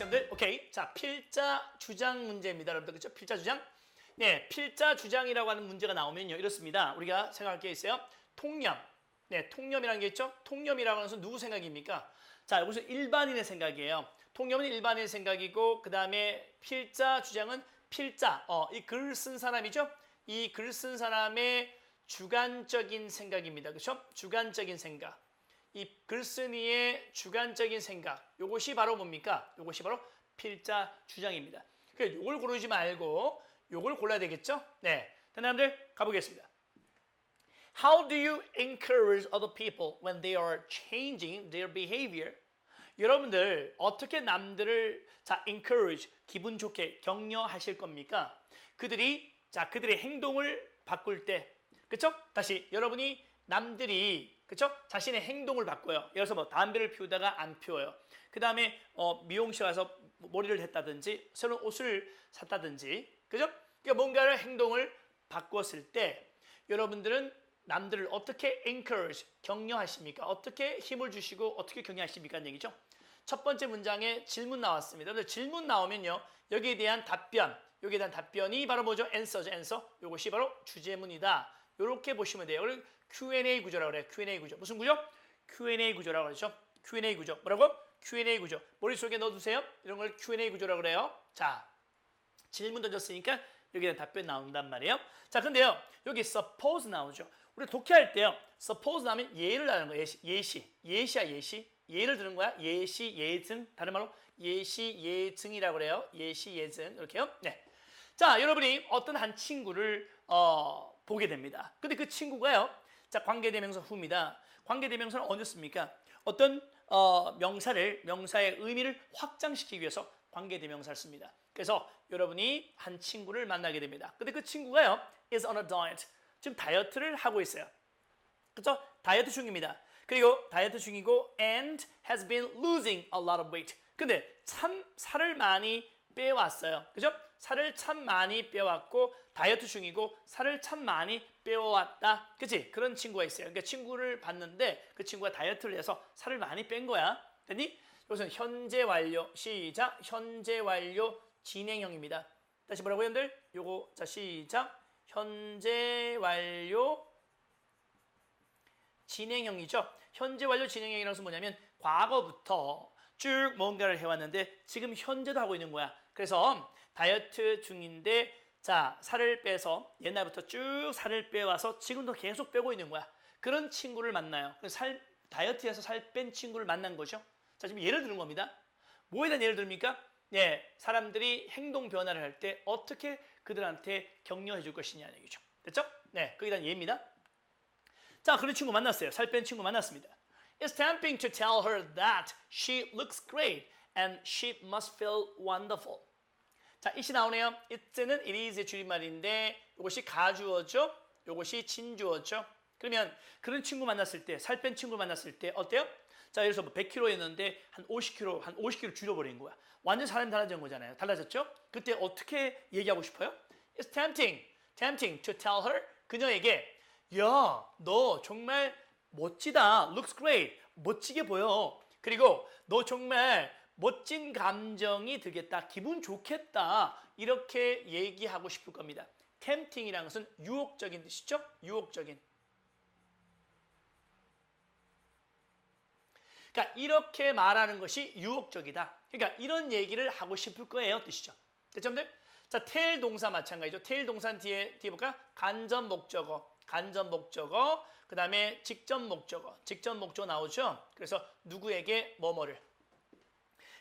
여러분들. 오케이. 자, 필자 주장 문제입니다. 여러분들. 그렇죠? 필자 주장. 네, 필자 주장이라고 하는 문제가 나오면요. 이렇습니다. 우리가 생각할 게 있어요. 통념. 네, 통념이라는 게 있죠? 통념이라고 하는 것은 누구 생각입니까? 자, 여기서 일반인의 생각이에요. 통념은 일반인의 생각이고 그 다음에 필자 주장은 필자. 어, 이 글을 쓴 사람이죠? 이 글 쓴 사람의 주관적인 생각입니다. 그렇죠? 주관적인 생각. 이 글쓴이의 주관적인 생각. 요것이 바로 뭡니까? 요것이 바로 필자 주장입니다. 그래서 요걸 고르지 말고 요걸 골라야 되겠죠? 네. 여러분들 가보겠습니다. How do you encourage other people when they are changing their behavior? 여러분들 어떻게 남들을 자 encourage 기분 좋게 격려하실 겁니까? 그들이 자 그들의 행동을 바꿀 때 그렇죠? 다시 여러분이 남들이 그렇죠? 자신의 행동을 바꿔요. 예를 들어서 뭐 담배를 피우다가 안 피워요. 그 다음에 어, 미용실 가서 머리를 했다든지 새로운 옷을 샀다든지 그죠? 그러니까 뭔가를 행동을 바꿨을 때 여러분들은 남들을 어떻게 encourage, 격려하십니까? 어떻게 힘을 주시고 어떻게 격려하십니까? 하는 얘기죠. 첫 번째 문장에 질문 나왔습니다. 질문 나오면요. 여기에 대한 답변, 여기에 대한 답변이 바로 뭐죠? answer죠, answer. 이것이 바로 주제문이다. 이렇게 보시면 돼요. Q&A 구조라고 그래요. Q&A 구조. 무슨 구조? Q&A 구조라고 그러죠. Q&A 구조. 뭐라고? Q&A 구조. 머릿속에 넣어두세요. 이런 걸 Q&A 구조라고 그래요. 자, 질문 던졌으니까 여기에 답변 나온단 말이에요. 자, 근데요. 여기 suppose 나오죠. 우리 독해할 때요. suppose 나오면 예를 하는 거예요. 예시. 예시. 예시야, 예시. 예를 드는 거야. 예시, 예증. 다른 말로 예시, 예증이라고 그래요. 예시, 예증. 이렇게요. 네. 자, 여러분이 어떤 한 친구를 어, 보게 됩니다. 근데 그 친구가요. 자, 관계대명사 후입니다. 관계대명사는 어디 씁니까? 어떤 어, 명사를 명사의 의미를 확장시키기 위해서 관계대명사를 씁니다. 그래서 여러분이 한 친구를 만나게 됩니다. 근데 그 친구가요. is on a diet. 지금 다이어트를 하고 있어요. 그렇죠? 다이어트 중입니다. 그리고 다이어트 중이고 and has been losing a lot of weight. 근데 참 살을 많이 빼왔어요. 그죠? 살을 참 많이 빼왔고 다이어트 중이고 살을 참 많이 빼왔다. 그치? 그런 친구가 있어요. 그러니까 친구를 봤는데 그 친구가 다이어트를 해서 살을 많이 뺀 거야. 됐니? 이것은 현재 완료. 시작. 현재 완료 진행형입니다. 다시 뭐라고 여러분들? 요거 자 시작. 현재 완료 진행형이죠. 현재 완료 진행형이라는 것은 뭐냐면 과거부터 쭉 뭔가를 해왔는데 지금 현재도 하고 있는 거야. 그래서 다이어트 중인데 자 살을 빼서 옛날부터 쭉 살을 빼와서 지금도 계속 빼고 있는 거야. 그런 친구를 만나요. 살 다이어트에서 살 뺀 친구를 만난 거죠. 자 지금 예를 드는 겁니다. 뭐에 대한 예를 듭니까? 네, 사람들이 행동 변화를 할 때 어떻게 그들한테 격려해 줄 것이냐는 얘기죠. 됐죠? 네, 거기에 대한 예입니다. 자, 그런 친구 만났어요. 살 뺀 친구 만났습니다. It's tempting to tell her that she looks great and she must feel wonderful. 자, it이 나오네요. it는 it is의 줄임말인데 이것이 가주어죠. 이것이 진주어죠. 그러면 그런 친구 만났을 때, 살 뺀 친구 만났을 때 어때요? 자, 예를 들어서 뭐 100kg였는데 한 50kg, 한 50kg 줄여버린 거야. 완전 사람이 달라진 거잖아요. 달라졌죠? 그때 어떻게 얘기하고 싶어요? It's tempting, tempting to tell her 그녀에게 야, 너 정말 멋지다. Looks great. 멋지게 보여. 그리고 너 정말 멋진 감정이 들겠다. 기분 좋겠다. 이렇게 얘기하고 싶을 겁니다. tempting이라는 것은 유혹적인 뜻이죠? 유혹적인. 그러니까 이렇게 말하는 것이 유혹적이다. 그러니까 이런 얘기를 하고 싶을 거예요. 뜻이죠. 됐죠들? 자, 테일 동사 마찬가지죠. 테일 동사 뒤에 뒤에 볼까? 간접 목적어, 간접 목적어, 그 다음에 직접 목적어, 직접 목적어 나오죠. 그래서 누구에게 뭐뭐를.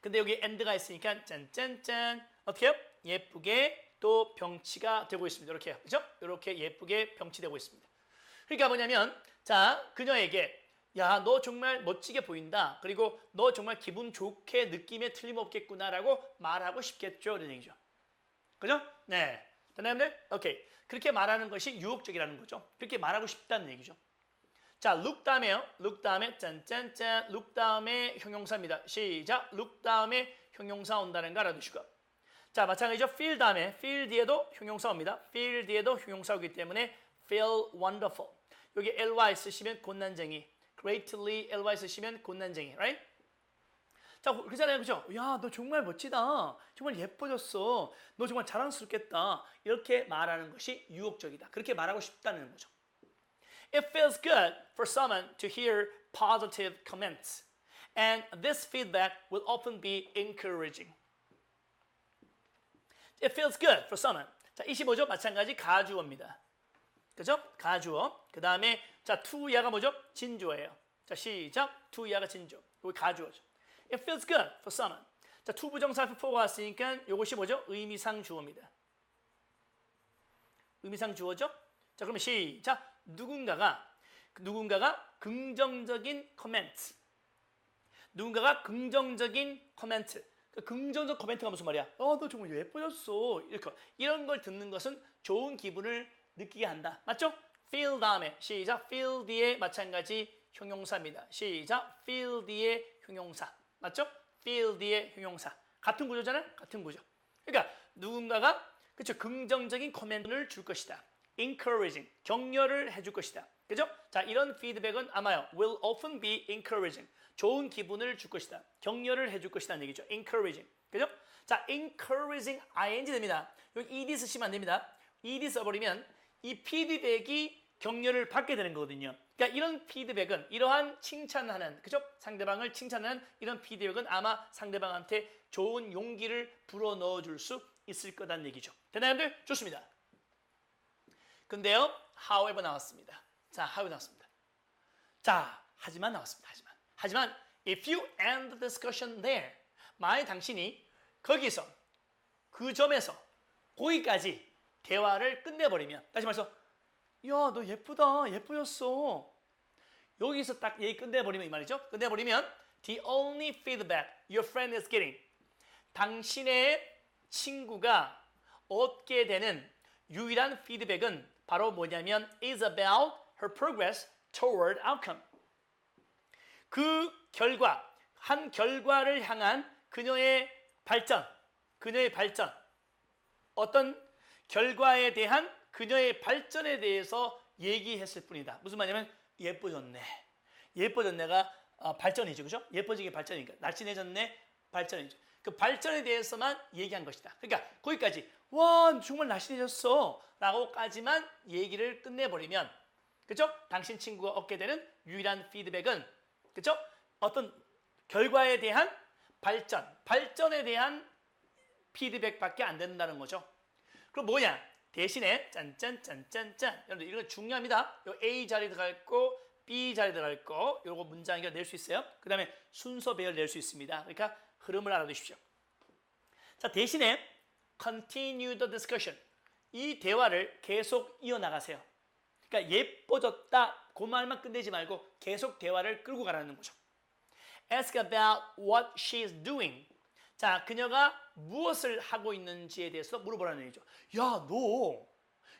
근데 여기 end가 있으니까 짠짠짠 어떻게요? 예쁘게 또 병치가 되고 있습니다. 이렇게 요. 그죠? 이렇게 예쁘게 병치되고 있습니다. 그러니까 뭐냐면 자 그녀에게 야, 너 정말 멋지게 보인다. 그리고 너 정말 기분 좋게 느낌에 틀림없겠구나라고 말하고 싶겠죠. 이런 얘기죠. 그죠? 네. 됐나요? 오케이. 그렇게 말하는 것이 유혹적이라는 거죠. 그렇게 말하고 싶다는 얘기죠. 자, look 다음에요. look 다음에 짠짠짠. look 다음에 형용사입니다. 시작. look 다음에 형용사 온다는 거 알아두시고. 자, 마찬가지죠. feel 다음에 feel 뒤에도 형용사 옵니다. feel 뒤에도 형용사 오기 때문에 feel wonderful. 여기 ly 쓰시면 곤난쟁이. greatly ly 쓰시면 곤난쟁이. right? 자, 그러잖아요. 그죠? 야, 너 정말 멋지다. 정말 예뻐졌어. 너 정말 자랑스럽겠다. 이렇게 말하는 것이 유혹적이다. 그렇게 말하고 싶다는 거죠. It feels good for someone to hear positive comments. And this feedback will often be encouraging. It feels good for someone. 자, 25죠? 마찬가지 가주어입니다. 그죠? 가주어. 그 다음에 자, 투야가 뭐죠? 진주어예요. 자, 시작. 투야가 진주어. 여기 가주어죠. It feels good for someone. 자, 투부정사 F4가 왔으니까 이것이 뭐죠? 의미상 주어입니다. 의미상 주어죠? 자, 그러면 시작. 누군가가 누군가가 긍정적인 코멘트. 누군가가 긍정적인 코멘트. 그 긍정적 코멘트가 무슨 말이야? 어, 너 정말 예뻐졌어. 이렇게 이런 걸 듣는 것은 좋은 기분을 느끼게 한다. 맞죠? feel 다음에 시작. feel 뒤에 마찬가지 형용사입니다. 시작. feel 뒤에 형용사. 맞죠? feel 뒤에 형용사. 같은 구조잖아요. 같은 구조. 그러니까 누군가가 그렇죠. 긍정적인 코멘트를 줄 것이다. Encouraging 격려를 해줄 것이다. 그죠? 자, 이런 피드백은 아마요 will often be encouraging 좋은 기분을 줄 것이다. 격려를 해줄 것이다는 얘기죠. encouraging 그죠? 자, encouraging ing 됩니다. 여기 ed 쓰시면 안 됩니다. ed 써버리면 이 피드백이 격려를 받게 되는 거거든요. 그러니까 이런 피드백은 이러한 칭찬하는 그죠? 상대방을 칭찬하는 이런 피드백은 아마 상대방한테 좋은 용기를 불어 넣어 줄 수 있을 거다는 얘기죠. 여러분들? 좋습니다. 근데요, however 나왔습니다. 자, however 나왔습니다. 자, 하지만 나왔습니다. 하지만. 하지만 if you end the discussion there, 만약 당신이 거기서 그 점에서 거기까지 대화를 끝내버리면 다시 말해서 야, 너 예쁘다. 예뻐졌어. 여기서 딱 얘기 끝내버리면 이 말이죠. 끝내버리면 the only feedback your friend is getting 당신의 친구가 얻게 되는 유일한 피드백은 바로 뭐냐면 is about her progress toward outcome. 그 결과, 한 결과를 향한 그녀의 발전, 그녀의 발전, 어떤 결과에 대한 그녀의 발전에 대해서 얘기했을 뿐이다. 무슨 말이냐면 예뻐졌네. 예뻐졌네가 어, 발전이죠. 그죠? 예뻐지게 발전이니까. 날씬해졌네. 발전이죠. 그 발전에 대해서만 얘기한 것이다. 그러니까 거기까지 와 정말 날씬해졌어 라고까지만 얘기를 끝내버리면 그죠? 당신 친구가 얻게 되는 유일한 피드백은 그죠? 어떤 결과에 대한 발전, 발전에 대한 피드백밖에 안 된다는 거죠. 그럼 뭐냐? 대신에 짠짠짠짠짠 여러분들 이거 중요합니다. 요 A 자리 들어갈 거, B 자리 들어갈 거 요거 문장 연결 낼수 있어요. 그 다음에 순서 배열 낼 수 있습니다. 그러니까 흐름을 알아두십시오. 자 대신에 continue the discussion 이 대화를 계속 이어나가세요. 그러니까 예뻐졌다 그 말만 끝내지 말고 계속 대화를 끌고 가라는 거죠. Ask about what she's doing. 자, 그녀가 무엇을 하고 있는지에 대해서 물어보라는 얘기죠. 야, 너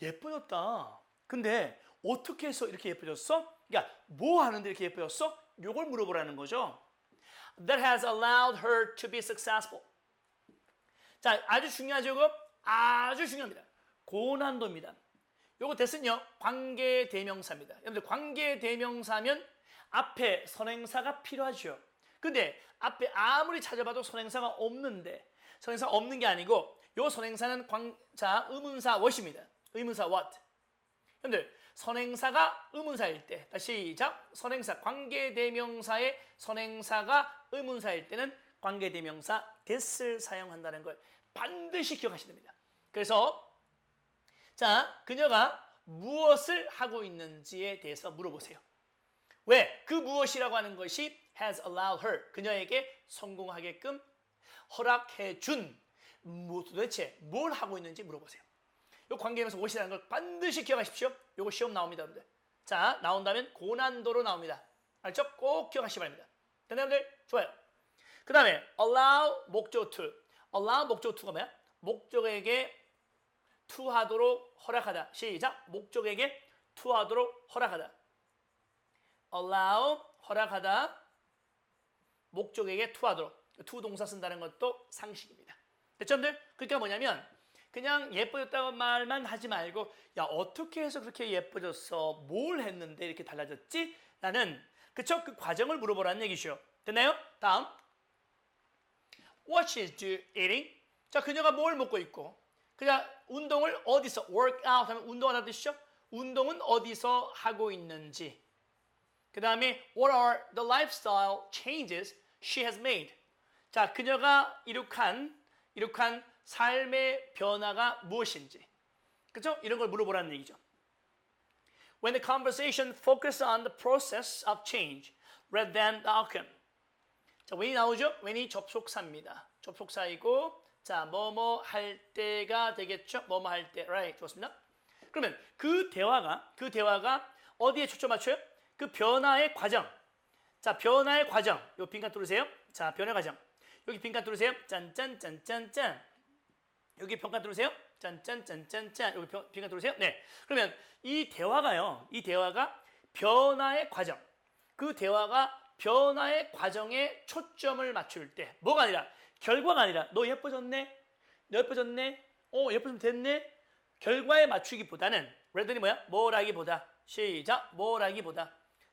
예뻐졌다. 근데 어떻게 해서 이렇게 예뻐졌어? 그러니까 뭐 하는데 이렇게 예뻐졌어? 요걸 물어보라는 거죠. That has allowed her to be successful. 자, 아주 중요하죠, 이거? 아주 중요합니다. 고난도입니다. 요거 됐은요. 관계 대명사입니다. 여러분들 관계 대명사면 앞에 선행사가 필요하죠. 근데 앞에 아무리 찾아봐도 선행사가 없는데 선행사 없는 게 아니고 요 선행사는 광, 자, 의문사 what입니다. 의문사 what. 여러분들 선행사가 의문사일 때 다시 시작. 선행사 관계 대명사의 선행사가 의문사일 때는 관계 대명사 that을 사용한다는 걸 반드시 기억하셔야 됩니다. 그래서 자, 그녀가 무엇을 하고 있는지에 대해서 물어보세요. 왜? 그 무엇이라고 하는 것이 has allowed her, 그녀에게 성공하게끔 허락해 준 뭐, 도대체 뭘 하고 있는지 물어보세요. 이 관계에서 무엇이라는 걸 반드시 기억하십시오. 이거 시험 나옵니다, 여러분들. 자, 나온다면 고난도로 나옵니다. 알죠? 꼭 기억하시기 바랍니다. 됐나요, 여러분들? 좋아요. 그 다음에 allow 목적 to. allow 목적 to가 뭐야? 목적에게 투하도록 허락하다. 시작. 목적에게 투하도록 허락하다. allow 허락하다. 목적에게 투하도록. 투 동사 쓴다는 것도 상식입니다. 됐죠, 여러분들? 그러니까 뭐냐면 그냥 예뻐졌다고 말만 하지 말고 야 어떻게 해서 그렇게 예뻐졌어? 뭘 했는데 이렇게 달라졌지? 라는 그쵸? 그 과정을 물어보라는 얘기죠. 됐나요? 다음 what she's do, eating. 자, 그녀가 뭘 먹고 있고. 그냥 운동을 어디서 work out 하면 운동하는 뜻이죠. 운동은 어디서 하고 있는지. 그 다음에 what are the lifestyle changes she has made. 자, 그녀가 이룩한 이룩한 삶의 변화가 무엇인지. 그죠? 이런 걸 물어보라는 얘기죠. When the conversation focus on the process of change rather than the outcome. 자, when이 나오죠? when이 접속사입니다. 접속사이고 자, 뭐뭐 할 때가 되겠죠? 뭐뭐 할 때. right. 좋습니다. 그러면 그 대화가 그 대화가 어디에 초점 맞춰요? 그 변화의 과정. 자, 변화의 과정. 요 빈칸 뚫으세요. 자, 변화의 과정. 여기 빈칸 뚫으세요. 짠짠짠짠짠. 여기 빈칸 뚫으세요. 짠짠짠짠짠. 여기 빈- 빈칸 뚫으세요. 네. 그러면 이 대화가요. 이 대화가 변화의 과정. 그 대화가 변화의 과정에 초점을 맞출 때 뭐가 아니라 결과가 아니라 너 예뻐졌네. 너 예뻐졌네. 어, 예뻐지면 됐네. 결과에 맞추기보다는 레드니 뭐야? 뭐라기보다 시작 뭐라기보다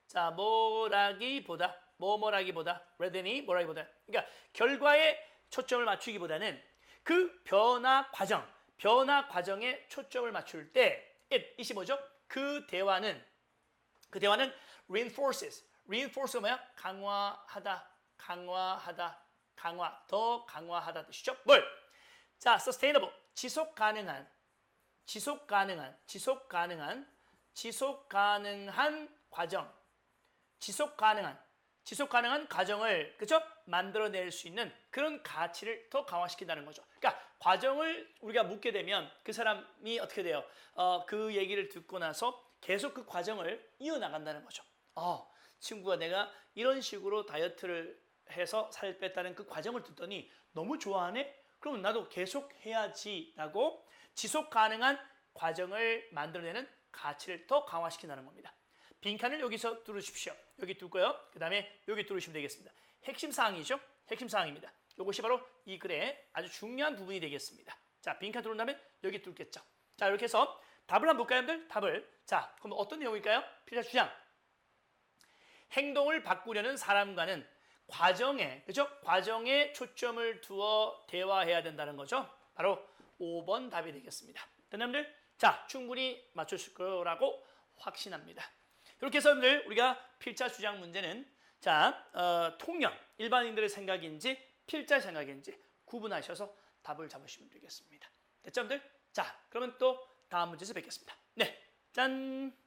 자 뭐라기보다 뭐뭐라기보다 레드니 뭐라기보다 그러니까 결과에 초점을 맞추기보다는 그 변화 과정 변화 과정에 초점을 맞출 때 it, 이시 뭐죠? 그 대화는 그 대화는 reinforces reinforce가 뭐야? 강화하다 강화하다 강화 더 강화하다 뜻이죠 뭘? 자 sustainable 지속 가능한 지속 가능한 지속 가능한 지속 가능한 과정 지속 가능한 지속 가능한 과정을 그죠 만들어낼 수 있는 그런 가치를 더 강화시킨다는 거죠. 과정을 우리가 묻게 되면 그 사람이 어떻게 돼요? 어, 그 얘기를 듣고 나서 계속 그 과정을 이어 나간다는 거죠. 어, 친구가 내가 이런 식으로 다이어트를 해서 살 뺐다는 그 과정을 듣더니 너무 좋아하네. 그러면 나도 계속 해야지라고 지속 가능한 과정을 만들어내는 가치를 더 강화시킨다는 겁니다. 빈칸을 여기서 뚫으십시오. 여기 뚫고요. 그 다음에 여기 뚫으시면 되겠습니다. 핵심 사항이죠. 핵심 사항입니다. 이것이 바로 이 글의 아주 중요한 부분이 되겠습니다. 자, 빈칸 뚫은 다음에 여기 뚫겠죠. 자, 이렇게 해서 답을 한번 볼까요, 여러분들? 답을. 자, 그럼 어떤 내용일까요? 필자 주장. 행동을 바꾸려는 사람과는 과정에, 그죠? 과정에 초점을 두어 대화해야 된다는 거죠. 바로 5번 답이 되겠습니다. 여러분들, 자, 충분히 맞추실 거라고 확신합니다. 이렇게 해서 여러분들 우리가 필자 주장 문제는 자 어, 통념 일반인들의 생각인지 필자 생각인지 구분하셔서 답을 잡으시면 되겠습니다. 여러분들? 자, 그러면 또 다음 문제에서 뵙겠습니다. 네, 짠.